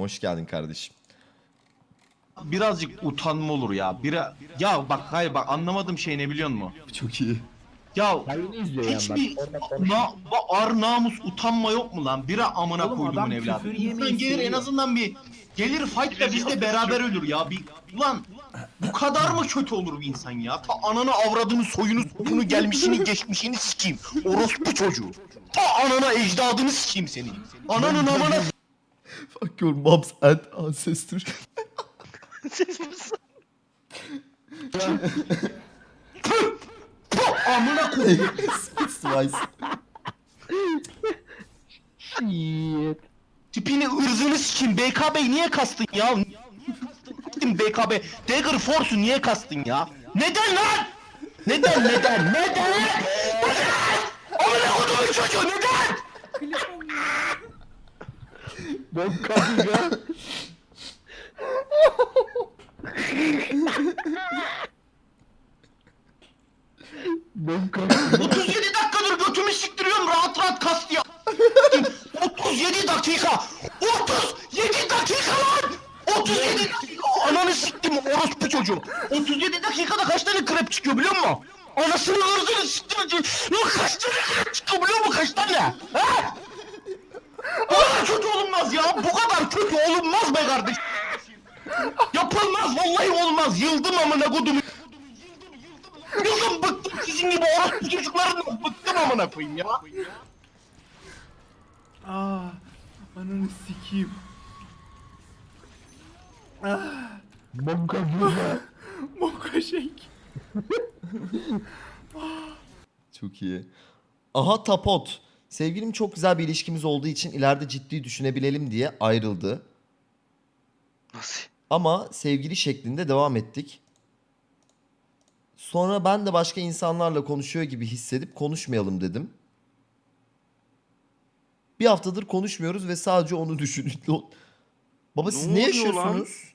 Hoş geldin kardeşim. Birazcık utanma olur ya. Bira... Ya bak hayır bak anlamadığım şey ne biliyor musun? Çok iyi. Ya Yayını izliyor yani hiçbir. Orada na, ba- ar namus utanma yok mu lan? Bira amına Oğlum koyduğumun adam evladı. küfür yemeyi İnsan gelir en seviyor. azından bir gelir fight da biz de beraber ölür ya. Bir ulan bu kadar mı kötü olur bir insan ya? Ta ananı avradını soyunu sopunu gelmişini geçmişini sikeyim. Orospu çocuğu. Ta anana ecdadını sikeyim seni. Ananın amına Fuck your mom's and ancestor. Siz misin? Amına koyayım. Spitz Twice. Shit. Tipini ırzını sikeyim. BKB niye kastın ya? Siktim BKB. Dagger Force'u niye kastın ya? Neden lan? Neden neden? Neden? Neden? Amına kodumun çocuğu neden? Bom kabiga. Bom kabiga. 37 dakikadır götümü siktiriyorum rahat rahat kas diye. 37 dakika. 37 dakika lan. 37 dakika. Ananı siktim orospu çocuğu. 37 dakikada kaç tane krep çıkıyor biliyor musun? Anasını ırzını siktim. Kaç tane krep çıkıyor biliyor musun kaç tane? Olunmaz ya. Bu kadar kötü olunmaz be kardeş. Yapılmaz vallahi olmaz. Yıldım amına kodumu. Yıldım bıktım sizin gibi orospu çocuklarından bıktım amına koyayım ya. Aa, ananı sikeyim. Bom kabiga. Moka şek. Çok iyi. Aha Tapot. Sevgilim çok güzel bir ilişkimiz olduğu için ileride ciddi düşünebilelim diye ayrıldı. Nasıl? Ama sevgili şeklinde devam ettik. Sonra ben de başka insanlarla konuşuyor gibi hissedip konuşmayalım dedim. Bir haftadır konuşmuyoruz ve sadece onu düşünün. Baba Ne siz ne oluyor lan? yaşıyorsunuz?